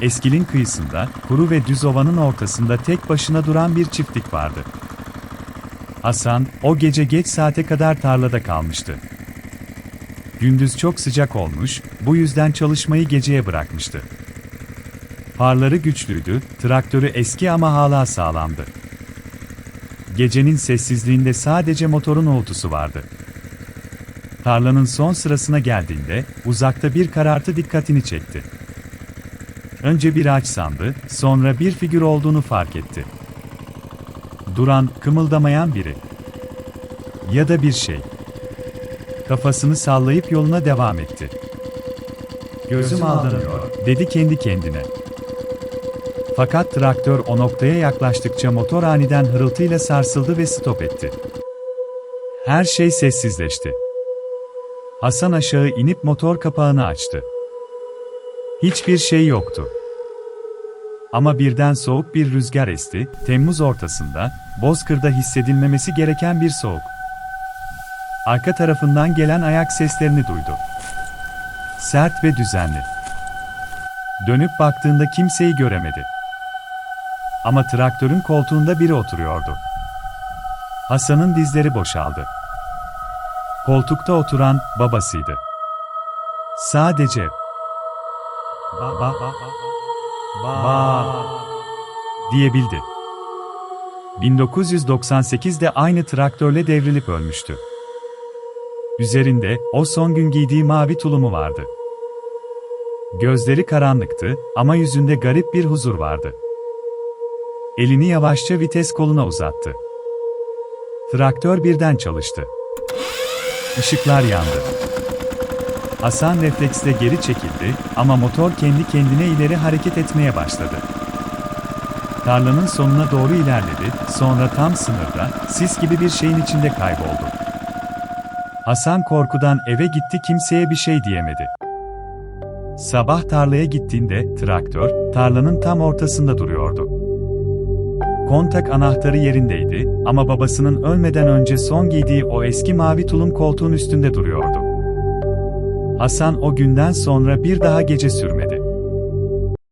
Eskilin kıyısında, kuru ve düz ovanın ortasında tek başına duran bir çiftlik vardı. Hasan, o gece geç saate kadar tarlada kalmıştı. Gündüz çok sıcak olmuş, bu yüzden çalışmayı geceye bırakmıştı. Farları güçlüydü, traktörü eski ama hala sağlamdı. Gecenin sessizliğinde sadece motorun uğultusu vardı. Tarlanın son sırasına geldiğinde, uzakta bir karartı dikkatini çekti. Önce bir ağaç sandı, sonra bir figür olduğunu fark etti. Duran, kımıldamayan biri. Ya da bir şey. Kafasını sallayıp yoluna devam etti. Gözüm aldanıyor, dedi kendi kendine. Fakat traktör o noktaya yaklaştıkça motor aniden hırıltıyla sarsıldı ve stop etti. Her şey sessizleşti. Hasan aşağı inip motor kapağını açtı. Hiçbir şey yoktu. Ama birden soğuk bir rüzgar esti, Temmuz ortasında, Bozkır'da hissedilmemesi gereken bir soğuk. Arka tarafından gelen ayak seslerini duydu. Sert ve düzenli. Dönüp baktığında kimseyi göremedi. Ama traktörün koltuğunda biri oturuyordu. Hasan'ın dizleri boşaldı. Koltukta oturan babasıydı. Sadece ba ba ba ba diyebildi. 1998'de aynı traktörle devrilip ölmüştü. Üzerinde o son gün giydiği mavi tulumu vardı. Gözleri karanlıktı ama yüzünde garip bir huzur vardı. Elini yavaşça vites koluna uzattı. Traktör birden çalıştı. Işıklar yandı. Hasan refleksle geri çekildi ama motor kendi kendine ileri hareket etmeye başladı. Tarlanın sonuna doğru ilerledi, sonra tam sınırda, sis gibi bir şeyin içinde kayboldu. Hasan korkudan eve gitti kimseye bir şey diyemedi. Sabah tarlaya gittiğinde traktör, tarlanın tam ortasında duruyordu. Kontak anahtarı yerindeydi ama babasının ölmeden önce son giydiği o eski mavi tulum koltuğun üstünde duruyordu. Hasan o günden sonra bir daha gece sürmedi.